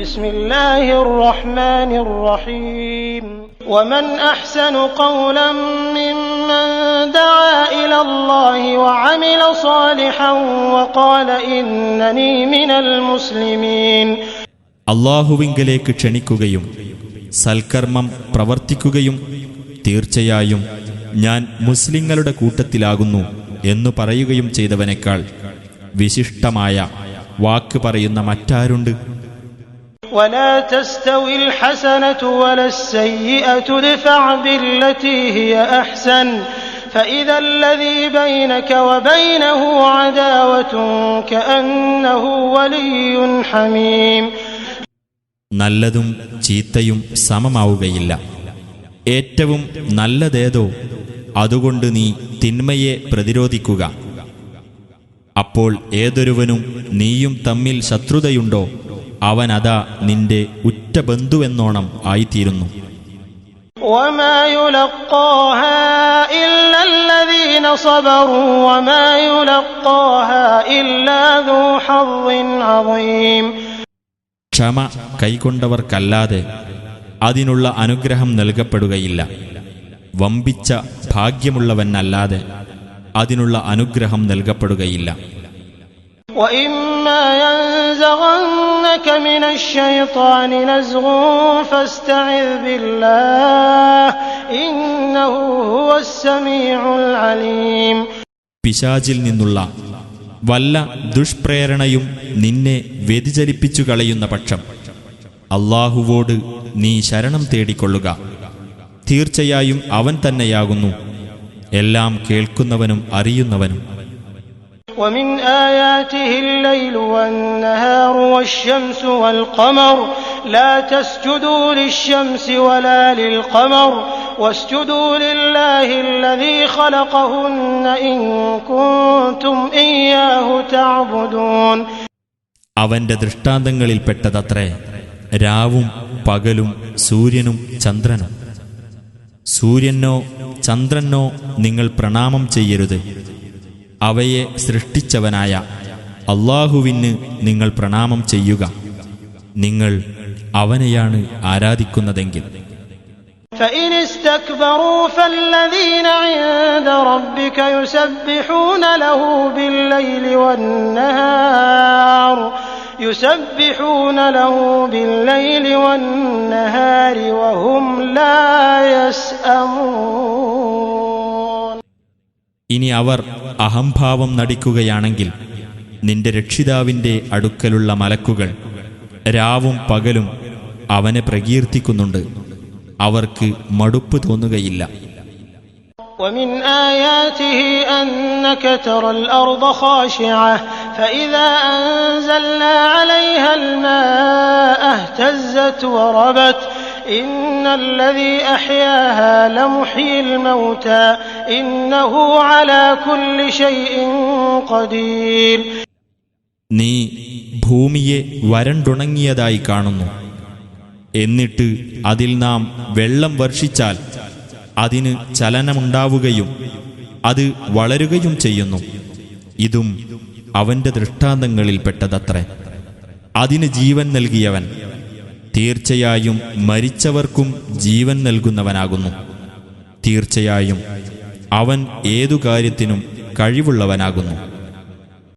بسم الله الرحمن الرحيم ومن احسن قولا ممن دعا الى الله وعمل صالحا وقال انني من المسلمين അള്ളാഹുവിങ്കലേക്ക് ക്ഷണിക്കുകയും സൽക്കർമ്മം പ്രവർത്തിക്കുകയും തീർച്ചയായും ഞാൻ മുസ്ലിങ്ങളുടെ കൂട്ടത്തിലാകുന്നു എന്നു പറയുകയും ചെയ്തവനേക്കാൾ വിശിഷ്ടമായ വാക്ക് പറയുന്ന മറ്റാരുണ്ട് ولا تستوي الحسنة ولا السيئة ادفع بالتي هي أحسن فإذا الذي بينك وبينه عداوة كأنه ولي حميم നല്ലതും ചീത്തയും സമമാവുകയില്ല ഏറ്റവും നല്ലതേതോ അതുകൊണ്ട് നീ തിന്മയെ പ്രതിരോധിക്കുക. അപ്പോൾ ഏതൊരുവനും നീയും തമ്മിൽ ശത്രുതയുണ്ടോ? അവനതാ നിന്റെ ഉറ്റ ബന്ധുവെന്നോണം ആയിത്തീരുന്നു. ക്ഷമ കൈകൊണ്ടവർക്കല്ലാതെ അതിനുള്ള അനുഗ്രഹം നൽകപ്പെടുകയില്ല. വമ്പിച്ച ഭാഗ്യമുള്ളവനല്ലാതെ അതിനുള്ള അനുഗ്രഹം നൽകപ്പെടുകയില്ല. പിശാചിൽ നിന്നുള്ള വല്ല ദുഷ്പ്രേരണയും നിന്നെ വ്യതിചരിപ്പിച്ചു കളയുന്ന പക്ഷം അള്ളാഹുവോട് നീ ശരണം തേടിക്കൊള്ളുക തീർച്ചയായും അവൻ തന്നെയാകുന്നു എല്ലാം കേൾക്കുന്നവനും അറിയുന്നവനും ومن آياته الليل والنهار والشمس والقمر لا تسجدوا للشمس ولا للقمر واسجدوا لله الذي خلقهن إن كنتم إياه تعبدون അവന്റെ ദൃഷ്ടാന്തങ്ങളിൽപ്പെട്ടതത്രേ രാവും പകലും സൂര്യനും ചന്ദ്രനും സൂര്യനോ ചന്ദ്രനോ നിങ്ങൾ പ്രണാമം ചെയ്യരുത് അവയെ സൃഷ്ടിച്ചവനായ അള്ളാഹുവിന് നിങ്ങൾ പ്രണാമം ചെയ്യുക നിങ്ങൾ അവനെയാണ് ആരാധിക്കുന്നതെങ്കിൽ فإن استكبروا فالذين عند ربك يسبحون له بالليل والنهار يسبحون له بالليل والنهار وهم لا يسأمون ഇനി അവർ അഹംഭാവം നടിക്കുകയാണെങ്കിൽ നിന്റെ രക്ഷിതാവിന്റെ അടുക്കലുള്ള മലക്കുകൾ രാവും പകലും അവനെ പ്രകീർത്തിക്കുന്നുണ്ട് അവർക്ക് മടുപ്പ് തോന്നുകയില്ല ومن آياته أنك ترى الأرض خاشعة فإذا أنزلنا عليها الماء اهتزت وربت إن الذي أحياها لمحيي الموتى إنه على كل شيء قدير നീ ഭൂമിയെ വരണ്ടുണങ്ങിയതായി കാണുന്നു എന്നിട്ട് അതിൽ നാം വെള്ളം വർഷിച്ചാൽ അതിന് ചലനമുണ്ടാവുകയും അത് വളരുകയും ചെയ്യുന്നു. ഇതും അവന്റെ ദൃഷ്ടാന്തങ്ങളിൽ ദൃഷ്ടാന്തങ്ങളിൽപ്പെട്ടതത്രേ അതിന് ജീവൻ നൽകിയവൻ. തീർച്ചയായും മരിച്ചവർക്കും ജീവൻ നൽകുന്നവനാകുന്നു. തീർച്ചയായും അവൻ ഏതു കാര്യത്തിനും കഴിവുള്ളവനാകുന്നു.